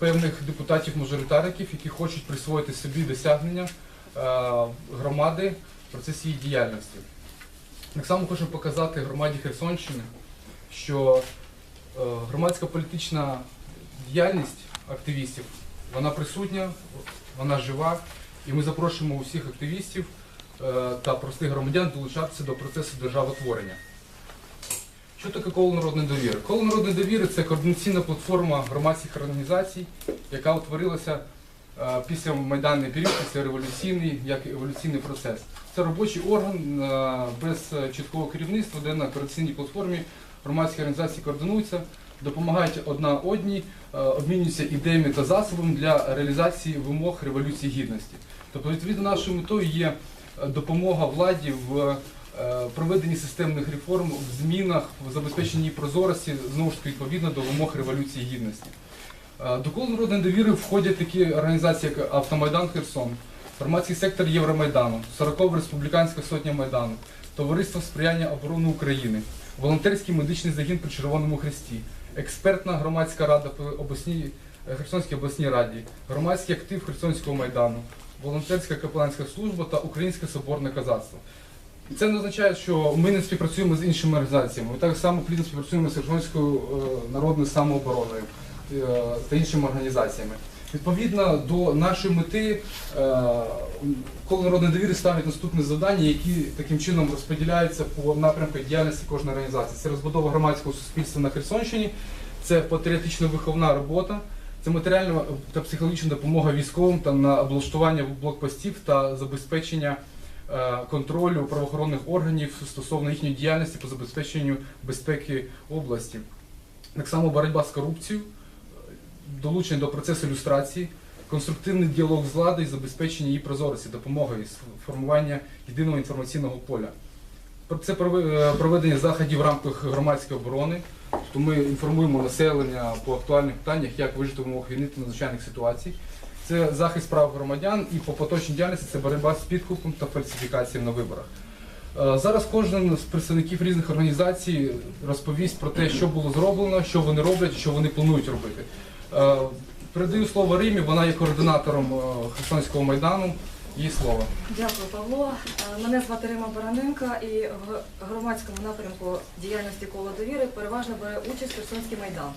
певних депутатів-мажоритарників, які хочуть присвоїти собі досягнення е, громади в процесі її діяльності. Так само хочу показати громаді Херсонщини, що е, громадська політична діяльність активістів вона присутня, вона жива, і ми запрошуємо усіх активістів е, та простих громадян долучатися до процесу державотворення. Що таке коло народної довіри? Коло народної довіри це координаційна платформа громадських організацій, яка утворилася е, після майданний період, після революційний, як еволюційний процес. Це робочий орган е, без чіткого керівництва, де на координаційній платформі громадські організації координуються, допомагають одна одній, е, обмінюються ідеями та засобами для реалізації вимог революції гідності. Тобто, відповідно, нашою метою є допомога владі в проведенні системних реформ, в змінах, в забезпеченні прозорості, знову ж таки відповідно до вимог революції гідності. Е, До колу народної довіри входять такі організації, як Автомайдан Херсон, громадський сектор Євромайдану, 40 республіканська сотня Майдану, Товариство сприяння оборони України, волонтерський медичний загін при Червоному Хресті, експертна громадська рада при обласній е, Херсонській обласній раді, громадський актив Херсонського майдану, волонтерська капеланська служба та Українське соборне казацтво. Це не означає, що ми не співпрацюємо з іншими організаціями. Ми так само плідно співпрацюємо з Херсонською е, народною самообороною е, та іншими організаціями. Відповідно до нашої мети, е, коло народної довіри ставить наступне завдання, які таким чином розподіляються по напрямках діяльності кожної організації. Це розбудова громадського суспільства на Херсонщині, це патріотично-виховна робота, це матеріальна та психологічна допомога військовим та на облаштування блокпостів та забезпечення контролю правоохоронних органів стосовно їхньої діяльності по забезпеченню безпеки області. Так само боротьба з корупцією, е, долучення до процесу люстрації, конструктивний діалог з владою, забезпечення її прозорості, допомога і формування єдиного інформаційного поля. Це е, проведення заходів в рамках громадської оборони. Тобто ми інформуємо населення по актуальних питаннях, як вижити в умовах війни та надзвичайних ситуацій. Це захист прав громадян і по поточній діяльності це боротьба з підкупом та фальсифікацією на виборах. Е, Зараз кожен з представників різних організацій розповість про те, що було зроблено, що вони роблять, що вони планують робити. Е, Передаю слово Римі, вона є координатором е, Херсонського майдану. Її слово. Дякую, Павло. Мене звати Рима Бараненка і в громадському напрямку діяльності коло довіри переважно бере участь Херсонський майдан.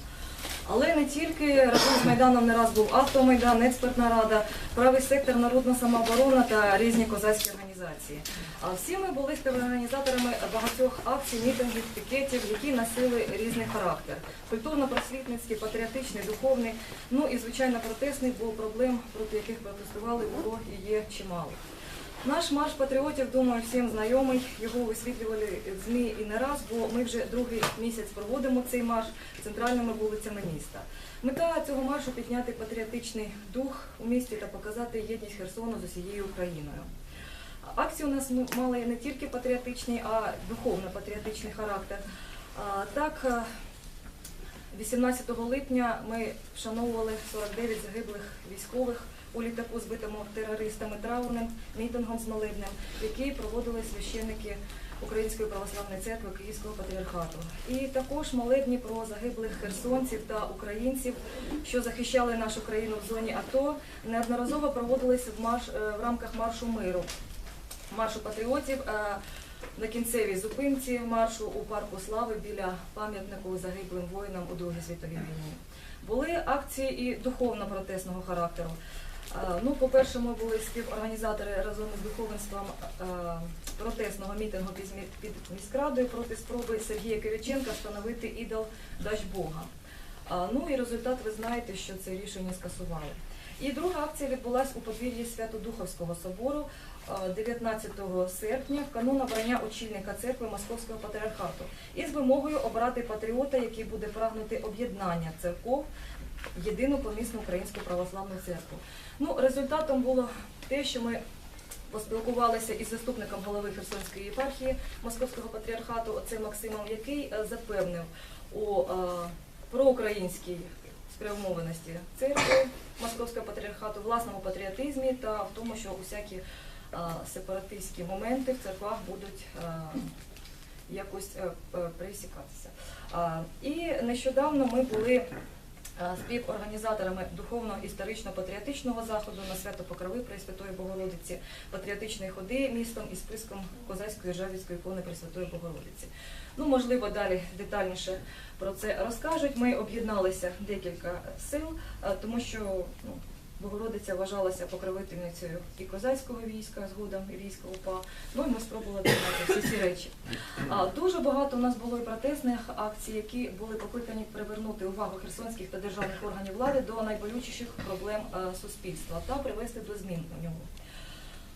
Але не тільки разом з Майданом не раз був автомайдан, експертна рада, правий сектор, народна самооборона та різні козацькі організації. А всі ми були співорганізаторами багатьох акцій, мітингів, пікетів, які носили різний характер: культурно-просвітницький, патріотичний, духовний, ну і звичайно протестний, бо проблем, проти яких протестували, було і є чимало. Наш марш патріотів, думаю, всім знайомий. Його висвітлювали ЗМІ і не раз, бо ми вже другий місяць проводимо цей марш центральними вулицями міста. Мета цього маршу підняти патріотичний дух у місті та показати єдність Херсону з усією Україною. Акції у нас мали не тільки патріотичний, а духовно-патріотичний характер. Так, е, 18 липня ми вшановували 49 загиблих військових у літаку, збитому терористами траурним мітингом з молебнем, який проводили священники Української православної церкви Київського патріархату. І також молебні про загиблих херсонців та українців, що захищали нашу країну в зоні АТО, неодноразово проводились в, марш, е, в рамках маршу миру, маршу патріотів. е, на кінцевій зупинці маршу у парку слави біля пам'ятнику загиблим воїнам у Другій світовій війні. Були акції і духовно-протестного характеру. Е, Ну, по-перше, ми були співорганізатори разом із духовенством е, протестного мітингу під міськрадою проти спроби Сергія Кириченка встановити ідол Дач Бога. Ну і результат ви знаєте, що це рішення скасували. І друга акція відбулася у подвір'ї Свято-Духовського собору е, 19 серпня в канун обрання очільника церкви Московського патріархату із вимогою обрати патріота, який буде прагнути об'єднання церков єдину помісну українську православну церкву. Ну, результатом було те, що ми поспілкувалися із заступником голови Херсонської єпархії Московського патріархату, оце Максимом, який е, запевнив у е, проукраїнській спрямованості церкви Московського патріархату, власному патріотизмі та в тому, що усякі е, сепаратистські моменти в церквах будуть якось пересікатися. А, І нещодавно ми були співорганізаторами духовно-історично-патріотичного заходу на свято Покрови Пресвятої Богородиці, патріотичної ходи містом із списком Козацької Жавівської ікони Пресвятої Богородиці. Ну, можливо, далі детальніше про це розкажуть. Ми об'єдналися декілька сил, е, тому що ну, Богородиця вважалася покровительницею і козацького війська, згодом і війська УПА. Ну і ми спробували об'єднати всі ці речі. А дуже багато у нас було і протестних акцій, які були покликані привернути увагу херсонських та державних органів влади до найболючіших проблем е, суспільства та привести до змін у ньому.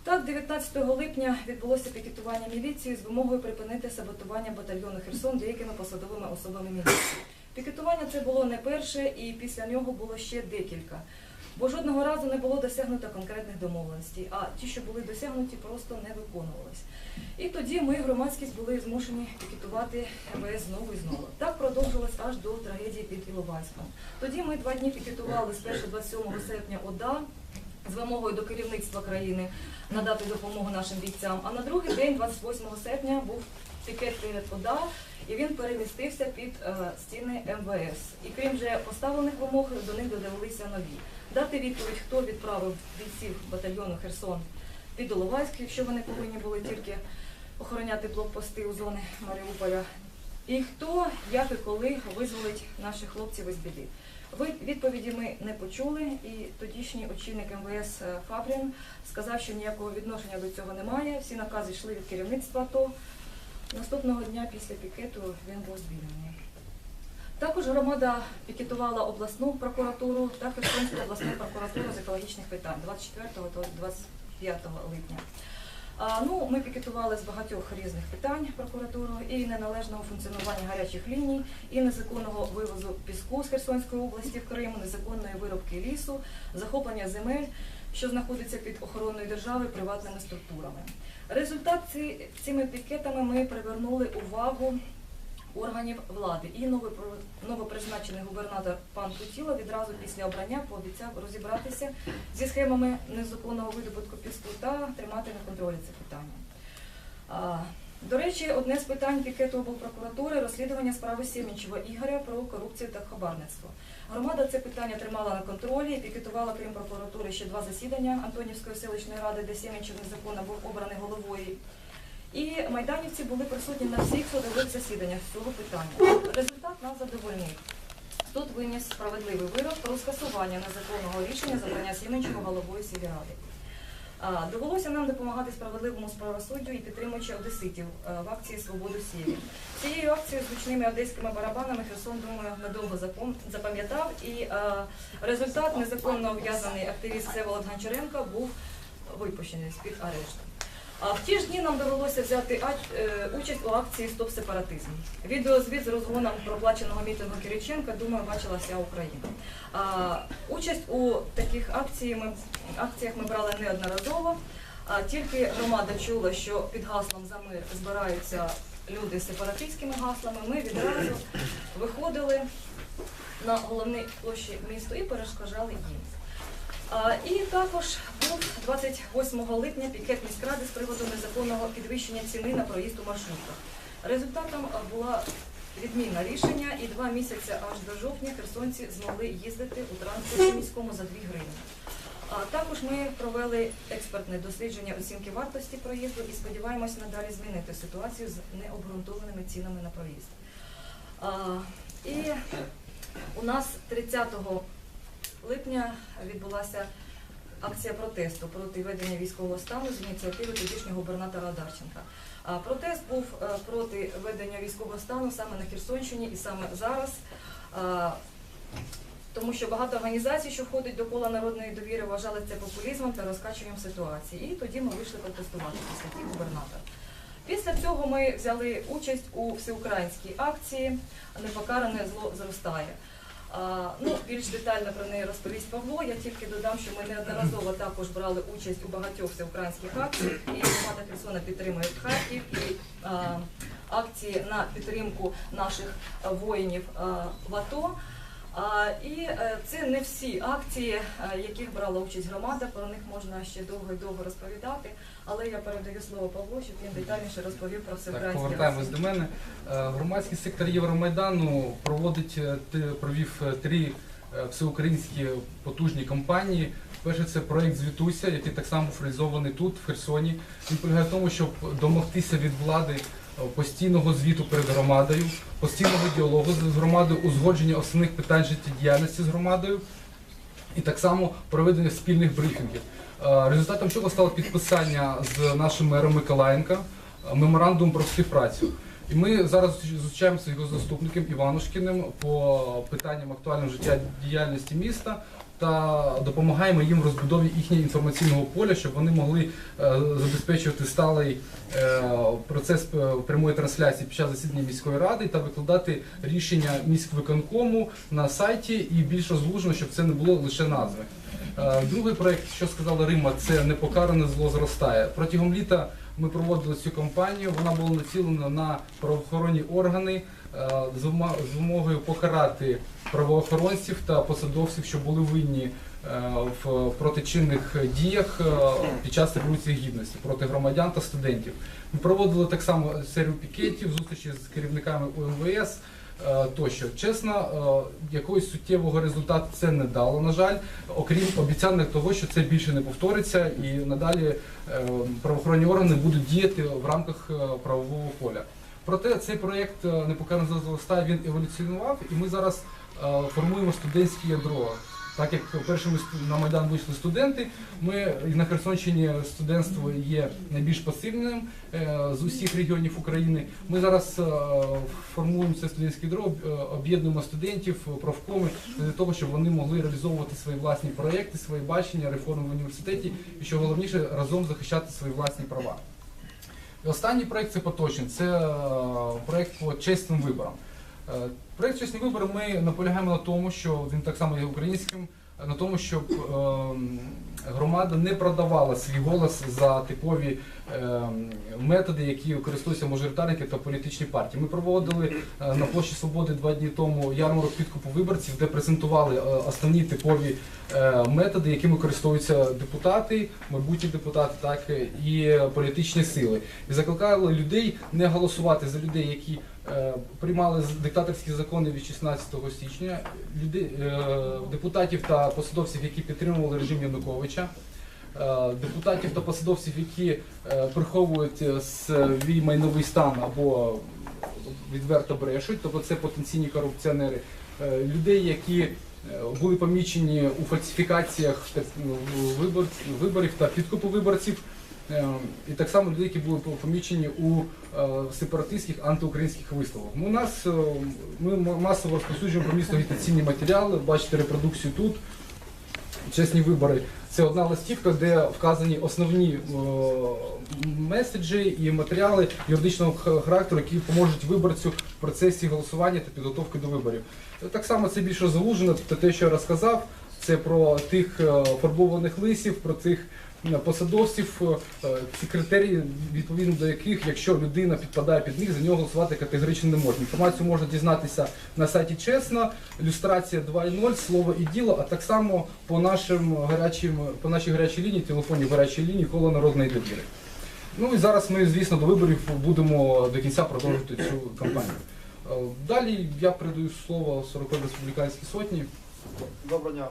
Так, 19 липня відбулося пікетування міліції з вимогою припинити саботування батальйону Херсон деякими посадовими особами міліції. Пікетування це було не перше, і після нього було ще декілька. Бо жодного разу не було досягнуто конкретних домовленостей, а ті, що були досягнуті, просто не виконувались. І тоді ми, громадськість, були змушені пікетувати МВС знову і знову. Так продовжилось аж до трагедії під Іловайськом. Тоді ми два дні пікетували з 1 27 серпня ОДА з вимогою до керівництва країни надати допомогу нашим бійцям. А на другий день, 28 серпня, був пікет перед ОДА, і він перемістився під е, стіни МВС. І крім вже поставлених вимог, до них додавалися нові. Дати відповідь, хто відправив бійців батальйону Херсон під Іловайськ, якщо вони повинні були тільки охороняти блокпости у зони Маріуполя. І хто, як і коли визволить наших хлопців із біди. Відповіді ми не почули, і тодішній очільник МВС е, Фабрін сказав, що ніякого відношення до цього немає. Всі накази йшли від керівництва АТО. Наступного дня після пікету він був звільнений. Також громада пікетувала обласну прокуратуру та Херсонську обласну прокуратуру з екологічних питань 24 та 25 липня. Ну, ми пікетували з багатьох різних питань прокуратуру і неналежного функціонування гарячих ліній, і незаконного вивозу піску з Херсонської області в Крим, незаконної виробки лісу, захоплення земель, що знаходиться під охороною держави приватними структурами. Результат ці- цими пікетами ми привернули увагу органів влади. І новопризначений губернатор пан Путіло відразу після обрання пообіцяв розібратися зі схемами незаконного видобутку піску та тримати на контролі це питання. До речі, одне з питань пікету облпрокуратури розслідування справи Сємінчева Ігоря про корупцію та хабарництво. Громада це питання тримала на контролі і пікетувала, крім прокуратури, ще два засідання Антонівської селищної ради, де Сємінчев незаконно був обраний головою. І майданівці були присутні на всіх судових засіданнях з цього питання. Результат нас задовольнив. Суд виніс справедливий вирок про скасування незаконного рішення забрання Сіменчого головою сільради. Довелося нам допомагати справедливому правосуддю і підтримуючи одеситів е, в акції Свободу Сєві. Цією акцією з гучними одеськими барабанами Херсон, думаю, надовго запам'ятав. І е, результат незаконно ув'язаний активіст Всеволод Гончаренко був випущений з-під арешту. А в ті ж дні нам довелося взяти е, участь у акції Стоп сепаратизм. Відеозвіт з розгоном проплаченого мітингу Кириченка, думаю, бачила вся Україна. А, участь у таких акцій ми, акціях ми брали неодноразово. А тільки громада чула, що під гаслом за мир збираються люди з сепаратистськими гаслами. Ми відразу виходили на головні площі міста і перешкоджали їм. І також був 28 липня пікет міськради з приводу незаконного підвищення ціни на проїзд у маршрутках. Результатом була відмінне рішення, і два місяці аж до жовтня херсонці змогли їздити у транспорті міському за 2 гривні. А також ми провели експертне дослідження оцінки вартості проїзду і сподіваємось надалі змінити ситуацію з необґрунтованими цінами на проїзд. А, І у нас 30 липня відбулася акція протесту проти введення військового стану з ініціативи тодішнього губернатора Дарченка. Протест був е, проти введення військового стану саме на Херсонщині і саме зараз. Тому що багато організацій, що входять до кола народної довіри, вважали це популізмом та розкачуванням ситуації. І тоді ми вийшли протестувати після тих губернатора. Після цього ми взяли участь у всеукраїнській акції Непокаране зло зростає. Ну, більш детально про неї розповість Павло. Я тільки додам, що ми неодноразово також брали участь у багатьох всеукраїнських акціях. І громада Херсона підтримує Харків і акції на підтримку наших воїнів в АТО. І е, це не всі акції, е, яких брала участь громада. Про них можна ще довго і довго розповідати. Але я передаю слово Павлу, щоб він детальніше розповів про Так, всеукраїнські повертаємось до мене. Е, Громадський сектор Євромайдану проводить провів три всеукраїнські потужні компанії. Перше, це проект Звітуся, який так само реалізований тут, в Херсоні. Він полягає в тому, щоб домогтися від влади постійного звіту перед громадою, постійного діалогу з громадою, узгодження основних питань життєдіяльності з громадою і так само проведення спільних брифінгів. Е, Результатом чого стало підписання з нашим мером Миколаєнка е, меморандум про співпрацю. І ми зараз зустрічаємося з його заступником Іванушкіним по питанням актуального життя діяльності міста та допомагаємо їм в розбудові їхнього інформаційного поля, щоб вони могли е, забезпечувати сталий е, процес е, прямої трансляції під час засідання міської ради та викладати рішення міськвиконкому на сайті і більш розлужено, щоб це не було лише назви. Другий проект, що сказала Рима, це непокаране зло зростає. Протягом літа ми проводили цю кампанію. Вона була націлена на правоохоронні органи з вимогою покарати правоохоронців та посадовців, що були винні е, в протичинних діях е, під час революції гідності проти громадян та студентів. Ми проводили так само серію пікетів, зустрічі з керівниками УМВС. е, Тощо, чесно, е, якогось суттєвого результату це не дало, на жаль, окрім обіцянок того, що це більше не повториться, і надалі е, правоохоронні органи будуть діяти в рамках е, правового поля. Проте цей проєкт е, непокарано зростає, він еволюціонував, і ми зараз е, формуємо студентське ядро. Так як першими на Майдан вийшли студенти, ми на Херсонщині студентство є найбільш пасивним е, з усіх регіонів України. Ми зараз формуємо це студентське ядро, об'єднуємо студентів, профкоми для того, щоб вони могли реалізовувати свої власні проекти, свої бачення, реформи в університеті, і що головніше разом захищати свої власні права. І останній проект це поточний. Це е, проект по чесним виборам. Е, Проект чесні вибори ми наполягаємо на тому, що він так само є українським, на тому, щоб ем, громада не продавала свій голос за типові ем, методи, які користуються мажоритарники та політичні партії. Ми проводили е, на площі Свободи два дні тому ярмарок підкупу виборців, де презентували основні типові методи, якими користуються депутати, майбутні депутати, так і політичні сили. І закликали людей не голосувати за людей, які е, приймали диктаторські закони від 16 січня, людей, е, депутатів та посадовців, які підтримували режим Януковича. е, Депутатів та посадовців, які е, приховують е, свій майновий стан або відверто брешуть, тобто це потенційні корупціонери, Е, людей, які е, були помічені у фальсифікаціях ну, виборів та підкупу виборців, Е, і так само люди, які були помічені у е, сепаратистських антиукраїнських виставах. Ну, У нас е, ми масово розповсюджуємо про місто агітаційні матеріали, бачите репродукцію тут. Чесні вибори це одна листівка, де вказані основні е, меседжі і матеріали юридичного характеру, які поможуть виборцю в процесі голосування та підготовки до виборів. Так само це більш розгалужено, те, що я розказав, це про тих е, фарбованих лисів, про тих посадовців, е, ці критерії, відповідно до яких, якщо людина підпадає під них, за нього голосувати категорично не можна. Інформацію можна дізнатися на сайті Чесно, люстрація 2.0, слово і діло, а так само по нашим гарячим, по нашій гарячій лінії, телефонній гарячій лінії коло народної довіри. Ну і зараз ми, звісно, до виборів будемо до кінця продовжувати цю кампанію. Е, Далі я передаю слово 40 республіканській сотні. Доброго дня.